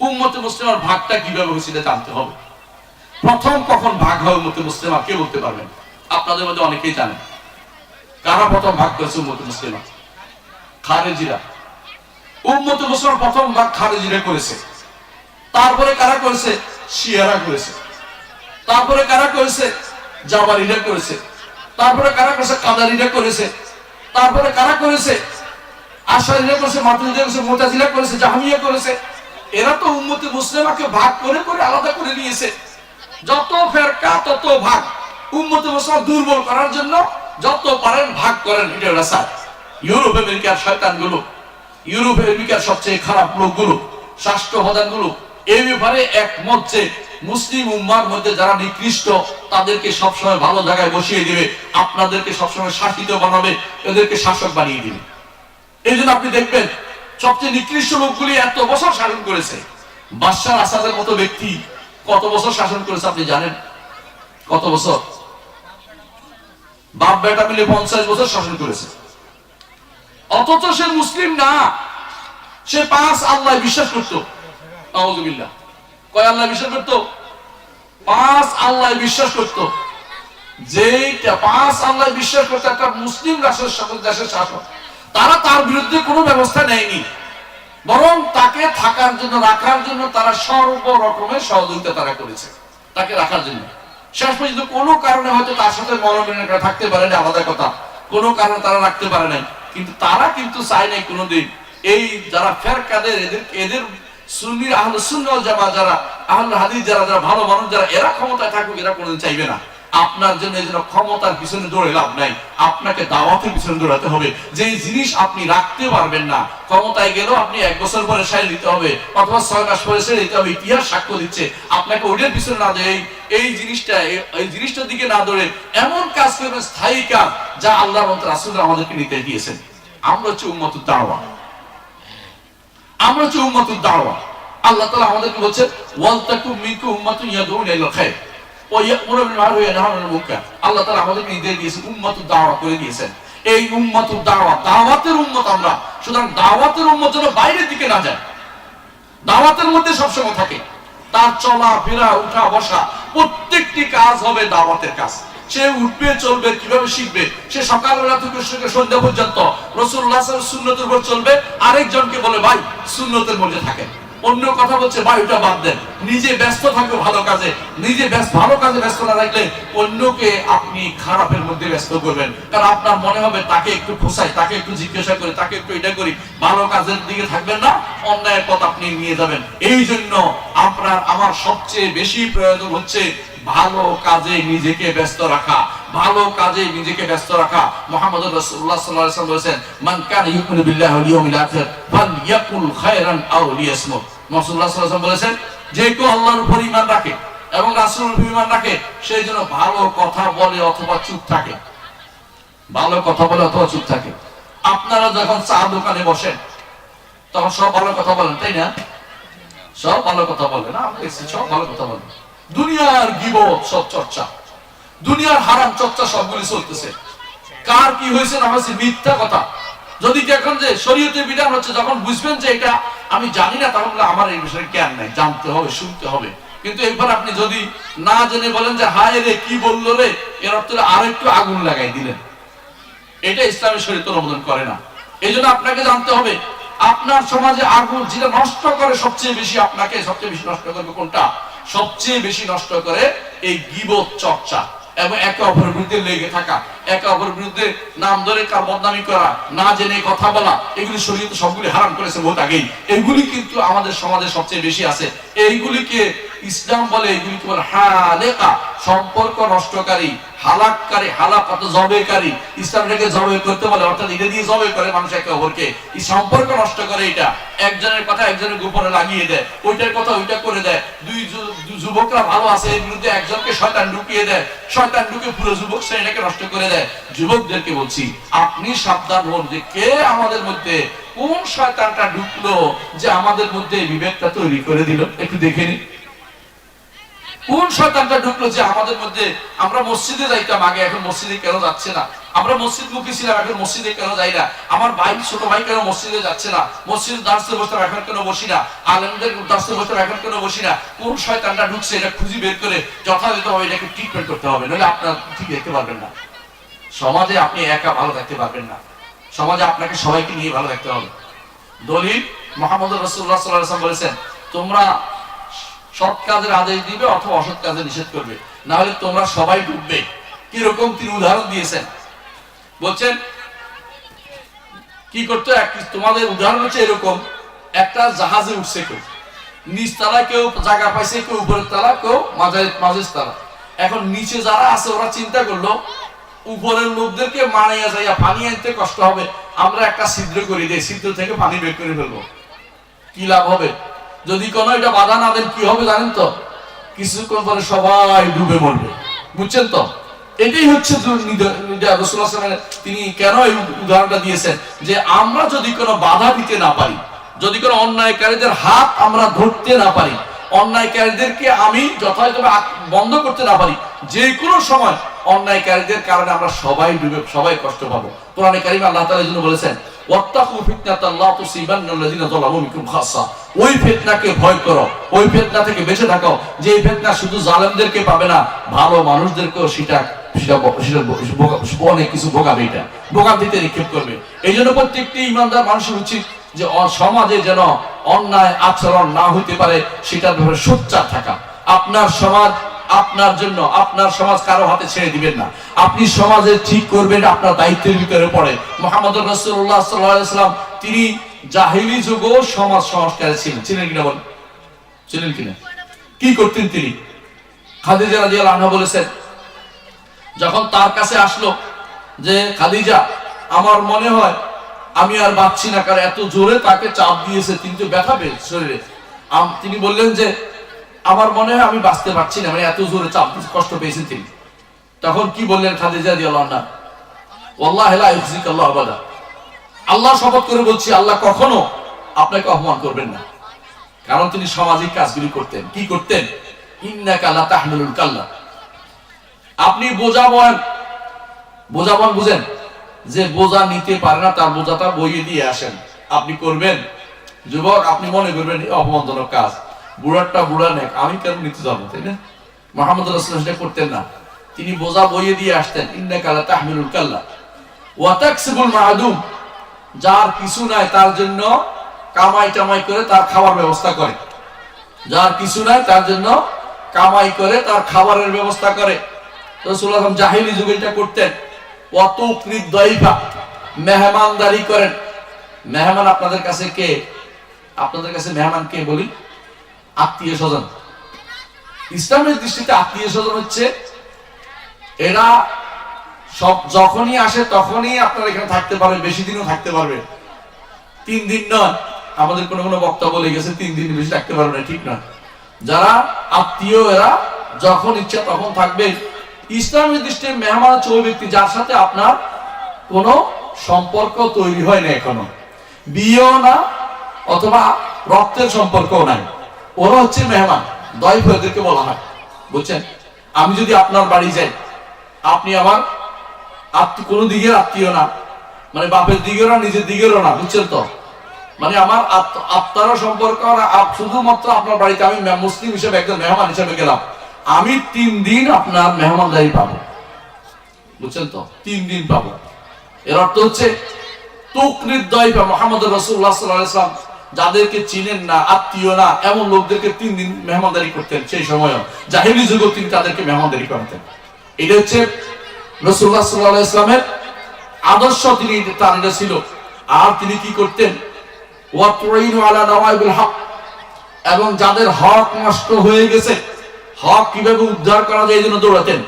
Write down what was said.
উম্মতে মুসলিমার ভাগটা কীভাবে হয়েছিল জানতে হবে। প্রথম কখন ভাগ হয় উম্মতে মুসলিমা, কে বলতে পারবেন? আপনাদের মধ্যে অনেকেই জানেন। কারা প্রথম ভাগ করেছে উম্মতে মুসলিমা? খারেজিরা উম্মতে মুসলিমার প্রথম ভাগ খারেজিরা করেছে। তারপরে কারা করেছে? শিয়ারা করেছে। তারপরে কারা করেছে? জাবারিরা করেছে। তারপরে কারা করেছে? কাদারিরা করেছে। তারপরে কারা করেছে? আশারিরা করেছে, মাতুরিরা করেছে, মোতাজিরা করেছে, জাহামিয়া করেছে। এরা তো উম্মতি মুসলিমাকে ভাগ করে করে আলাদা করে নিয়েছে। যত ফেরকা, তত ভাগ। উম্মতি মুসলিম দুর্বল করার জন্য যত পারেন ভাগ করেন এটা ওরা ইউরোপ আমেরিকার শয়তানগুলো, ইউরোপ আমেরিকার সবচেয়ে খারাপ লোকগুলো শাস্ত্র প্রধানগুলো এই ব্যাপারে একমত যে মুসলিম উম্মার মধ্যে যারা নিকৃষ্ট, তাদেরকে সবসময় ভালো জায়গায় বসিয়ে দিবে, আপনাদেরকে সবসময় শাসিত বানাবে, এদেরকে শাসক বানিয়ে দিবে। এই আপনি দেখবেন সবচেয়ে নিকৃষ্ট লোকগুলি এত বছর শাসন করেছে। বাদশাহ আসাদের মতো ব্যক্তি কত বছর শাসন করেছে আপনি জানেন? কত বছর? বাপ বেটা মিলে পঞ্চাশ বছর শাসন করেছে। অথচ সে মুসলিম না। সে পাঁচ আল্লাহ বিশ্বাস করতো। আউযুবিল্লাহ কয় আল্লাহ বিশ্বাস করতো? পাঁচ আল্লাহ বিশ্বাস করতো। যেটা পাঁচ আল্লাহ বিশ্বাস করতো, একটা মুসলিম রাষ্ট্রের দেশের শাসক। তারা তার বিরুদ্ধে কোনো ব্যবস্থা নেয়নি। বরং তাকে থাকার জন্য, রাখার জন্য তারা সর্ব রকমের সহযোগিতা তারা করেছে, তাকে রাখার জন্য। শেষ পর্যন্ত কোনো কারণে হয়তো তার সাথে মনোবিনয় থাকতে পারে না, আলাদা কথা। কোনো কারণে তারা রাখতে পারে নাই। কিন্তু তারা কিন্তু চায় নাই কোনোদিন। এই যারা ফেরকাদের এদের এদের সুন্নির আহলে সুন্নাল জামা যারা আহলে হাদিস, যারা যারা ভালো মানুষ, যারা এরা ক্ষমতায় থাকুক, এরা কোনোদিন চাইবে না। আপনার জন্য এই জন্য ক্ষমতার পিছনে দৌড়ে লাভ নাই। আপনাকে দাওয়াতের পিছনে দৌড়াতে হবে। যে জিনিস আপনি রাখতে পারবেন না, ক্ষমতায় গেলেও আপনি এক বছর পরে সাইল দিতে হবে, অথবা ছয় মাস পরে সেরে দিতে হবে, ইতিহাস সাক্ষ্য দিচ্ছে। আপনাকে ওইটার পিছনে না দেয়, এই জিনিসটা, এই- জিনিসটার দিকে না দৌড়ে এমন কাজ করবেন স্থায়ী কাজ যা আল্লাহ রাসুল আমাদেরকে নিতে দিয়েছেন। আমরা হচ্ছে উম্মত দাওয়া। আমরা হচ্ছে উম্মতুল দাওয়া। আল্লাহ তালা আমাদেরকে বলছে ওয়াল তাকুম মিনকুম উম্মাতুন ইয়াদউনা ইলাল দাওয়াতের মধ্যে সবসময় থাকে। তার চলা, ফেরা, উঠা, বসা, প্রত্যেকটি কাজ হবে দাওয়াতের কাজ। সে উঠবে, চলবে, কীভাবে শিখবে? সে সকালবেলা থেকে সন্ধ্যা পর্যন্ত রসুল্লাহ সুন্নতের উপর চলবে। আরেকজনকে বলে, ভাই, সুন্নতের মধ্যে থাকে অন্য কথা বলছে, ভাই, ওটা বাদ দেন। নিজে ব্যস্ত থাকবে ভালো কাজে। নিজে ব্যস্ত, ভালো কাজে ব্যস্ত না থাকলে অন্যকে আপনি খারাপের মধ্যে ব্যস্ত করবেন। কারণ আপনার মনে হবে তাকে একটু খোসাই তাকে একটু জিজ্ঞাসা করে, তাকে একটু এটা করি। ভালো কাজের দিকে থাকবেন না, অন্যায়ের পথ আপনি নিয়ে যাবেন। এই জন্য আপনার, আমার সবচেয়ে বেশি প্রয়োজন হচ্ছে ভালো কাজে নিজেকে ব্যস্ত রাখা। ভালো কাজে নিজেকে ব্যস্ত রাখা। মোহাম্মদ রাসূলুল্লাহ সাল্লাল্লাহু আলাইহি ওয়াসাল্লাম বলেছেন, মান কানা ইউমিনু বিল্লাহি ওয়াল ইয়াউমিল আখির ফালইয়াকুল খায়রান আও লিয়াসমুত। ওয়াসাল্লাম বলেছেন, যে কেউ আল্লাহর উপর ঈমান রাখে এবং রাসূলের উপর ঈমান রাখে সেই জন্য ভালো কথা বলে অথবা চুপ থাকে। ভালো কথা বলে অথবা চুপ থাকে। আপনারা যখন চা দোকানে বসেন, তখন সব ভালো কথা বলেন, তাই না? সব ভালো কথা বলে না? সব ভালো কথা বলে দুনিয়ার গিবত সব চর্চা। দুনিয়ার হারাম চর্চা সবগুলি চলতেছে। কার কি হয়েছে না হয়েছে মিথ্যা কথা? যদি দেখেন যে শরীয়তের বিধান হচ্ছে, যখন বুঝবেন যে এটা আমি জানি না বলে আমার এই বিষয়ে জ্ঞান নাই। জানতে হবে, শুনতে হবে। কিন্তু একবার আপনি যদি না জেনে বলেন যে, হায় রে, কি বলল রে, এর অর্থ আর একটু আগুন লাগাই দিলেন। এটা ইসলামের শরীর অনুমোদন করে না। এই জন্য আপনাকে জানতে হবে, আপনার সমাজে আগুন যেটা নষ্ট করে সবচেয়ে বেশি আপনাকে, সবচেয়ে বেশি নষ্ট করবে কোনটা? সবচেয়ে বেশি নষ্ট করে এই গিবত চর্চা। এবং একে অপরের বিরুদ্ধে লেগে থাকা, একে অপরের বিরুদ্ধে নাম ধরে কার বদনামি করা, না জেনে কথা বলা, এগুলি শরীর সবগুলি হারাম করেছে বহুত আগেই। এইগুলি কিন্তু আমাদের সমাজে সবচেয়ে বেশি আছে। এইগুলিকে ইসলাম বলে এগুলিকে বলে হালেকা, সম্পর্ক নষ্টকারী, হালাককারী হালাকাত জবেকারী, ইসলাম এটাকে জবে করতে বলে, অর্থাৎ এটা দিয়ে জবে করে মানুষ একে অপরকে। এই সম্পর্ক নষ্ট করে এটা। একজনের কথা একজনের গোপনে লাগিয়ে দেয়, ওইটার কথা ওইটা করে দেয়। দুই যুবকরা ভালো আছে, এর বিরুদ্ধে একজনকে শয়তান ঢুকিয়ে দেয়। শয়তান ঢুকে পুরো যুবক শ্রেণীটাকে নষ্ট করে দেয়। যুবকদেরকে বলছি, আপনি সাবধান হন যে কে আমাদের মধ্যে কোন শয়তানটা ঢুকলো যে আমাদের মধ্যে বিবেকটা তৈরি করে দিল। একটু দেখে নিন। কোন শয়তানটা ঢুকলো যে আমাদের মধ্যে, আমরা মসজিদে যাইতাম আগে, এখন মসজিদে কেন যাচ্ছে না? আমরা মসজিদ মুখী ছিলাম, এখন মসজিদে কেন যাই না? আমার ভাই, ছোট ভাই কেন মসজিদে যাচ্ছে না? মসজিদ দাসতে বসতাম এখন কেন বসি না? আলেমদের দাসতে বসতাম এখন কেন বসি না? কোন শয়তানটা ঢুকছে, এটা খুঁজি বের করে যথাযথভাবে এটাকে ট্রিটমেন্ট করতে হবে, নইলে আপনার ঠিক দেখতে পারবেন না। সমাজে আপনি একা ভালো থাকতে পারবেন না। সমাজে আপনাকে সবাইকে নিয়ে ভালো থাকতে হবে। দলিল মোহাম্মদ রসুল্লাহ সাল্লাম বলেছেন, তোমরা সৎ কাজের আদেশ দিবে অথবা অসৎ কাজে নিষেধ করবে। না হলে তোমরা সবাই ডুববে। কীরকম তিনি উদাহরণ দিয়েছেন। বলছেন, কি করতো? তোমাদের উদাহরণ হচ্ছে এরকম, একটা জাহাজে উঠছে কেউ। নিচ তলা কেউ জায়গা পাইছে, কেউ উপরের তলা কেউ মাঝের মাঝের তলা এখন নিচে যারা আছে, ওরা চিন্তা করল, উপরের লোকদেরকে মানাইয়া যাইয়া পানি আনতে কষ্ট হবে। আমরা একটা ছিদ্র করে দিই, ছিদ্র থেকে পানি বের করে ফেলব। কি লাভ হবে? যদি কোনো এটা বাধা না দেন, কি হবে জানেন তো? কিছুক্ষণ পরে সবাই ডুবে মরবে। বুঝছেন তো? এটাই হচ্ছে তিনি কেন এই উদাহরণটা দিয়েছেন? যে আমরা যদি কোনো বাধা দিতে না পারি, যদি কোনো অন্যায়কারীদের হাত আমরা ধরতে না পারি অন্যায়কারীদেরকে আমি যথাযথভাবে বন্ধ করতে না পারি। যে কোনো সময় অন্যায়কারীদের কারণে আমরা সবাই ডুবে সবাই কষ্ট পাবো। কোরআনে কারিম আল্লাহ তাআলা জন্য বলেছেন বেঁচে থাকো। যে শুধু পাবে না, ভালো মানুষদেরকেও সেটা কিছু নিক্ষেপ করবে। এই জন্য প্রত্যেকটি ইমানদার মানুষের উচিত যে সমাজে যেন অন্যায় আচরণ না হইতে পারে, সেটার ব্যাপারে সোচ্চার থাকা। আপনার সমাজ আপনার জন্য, আপনার সমাজ কারও হাতে ছেড়ে দিবেন না। আপনি সমাজে ঠিক করবেন, আপনার দায়িত্বের ভিতরে পড়ে। মোহাম্মদ রসুল্লাহ সাল্লাম তিনি জাহিলি যুগও সমাজ সংস্কারে ছিলেন। ছিলেন কিনা বল ছিলেন কিনা? কি করতেন তিনি? খাদিজা রাদিয়াল্লাহু আনহা বলেছেন, যখন তার কাছে আসলো যে, খাদিজা, আমার মনে হয় আমি আর বাঁচছি না, কারণ এত জোরে তাকে চাপ দিয়েছে, তিনি তো ব্যথা পেয়ে শরীরে। তিনি বললেন যে, আমার মনে হয় আমি বাঁচতে পারছি না মানে এত জোরে চাপ কষ্ট পেয়েছেন তিনি। তখন কি বললেন খাদিজা ইউখজিক আল্লাহ আল্লাহ শপথ করে বলছি, আল্লাহ কখনো আপনাকে অপমান করবেন না। কারণ তিনি সামাজিক কাজগুলি করতেন। কি করতেন? আপনি বোঝা বন বোঝা বুঝেন? যে বোঝা নিতে পারে না, তার বোঝাটা বইয়ে দিয়ে আসেন। আপনি করবেন? যুবক, আপনি মনে করবেন অপমানজনক কাজ। বুড়ারটা বুড়া নেক, আমি কেন নিতে যাব, তাই না? মোহাম্মদ সেটা করতেন না। তিনি বোঝা বইয়ে দিয়ে আসতেন, ইন্নাকা লা তাহমিলুল কাল্লা ওয়াতাকসিবুল মাহাদুম যার কিছু নাই, তার জন্য কামাই টামাই করে তার খাবার ব্যবস্থা করে। যার কিছু নাই, তার জন্য কামাই করে তার খাবারের ব্যবস্থা করে। রসুল্লাহ জাহিলি যুগে এটা করতেন। অত দইফা মেহমানদারি করেন। মেহমান আপনাদের কাছে কে? আপনাদের কাছে মেহমান কে বলি? আত্মীয় স্বজন। ইসলামের দৃষ্টিতে আত্মীয় স্বজন হচ্ছে এরা সব যখনই আসে তখনই আপনারা এখানে থাকতে পারবেন, বেশি দিনও থাকতে পারবেন। তিন দিন নয়, আমাদের কোনো কোনো বক্তা বলে গেছে, তিন দিন বেশি থাকতে পারবে না, ঠিক নয়। যারা আত্মীয় এরা যখন ইচ্ছা তখন থাকবে। ইসলামের দৃষ্টিতে মেহমান হচ্ছে ওই ব্যক্তি, যার সাথে আপনার কোনো সম্পর্ক তৈরি হয় না এখনও। বিয়েও না, অথবা রক্তের সম্পর্কও নাই। ওরা হচ্ছে মেহমান দয়ফ এদেরকে বলা হয়। বুঝছেন? আমি যদি আপনার বাড়ি যাই, আপনি আমার কোনো দিকের আত্মীয় না মানে বাপের দিকেরও না, নিজের দিকেরও না, বুঝছেন তো? মানে আমার আত্ম- আত্মারও সম্পর্ক শুধুমাত্র আপনার বাড়িতে আমি মুসলিম হিসেবে একজন মেহমান হিসেবে গেলাম। আমি তিন দিন আপনার মেহমানদারি পাবো। বুঝছেন তো? তিন দিন পাবো। এর অর্থ হচ্ছে যাদেরকে চিনেন না, আত্মীয় না, এমন লোকদেরকে তিন দিন মেহমানদারি করতেন সেই সময়ও। জাহিলি যুগও তিনি তাদেরকে মেহমানদারি করতেন। এটা হচ্ছে রসুল্লাহ সাল্লাহ ইসলামের আদর্শ, তিনি তার ছিল। আর তিনি কি করতেন? এবং যাদের হক নষ্ট হয়ে গেছে হক কীভাবে উদ্ধার করা যায় এই জন্য দৌড়াতেন?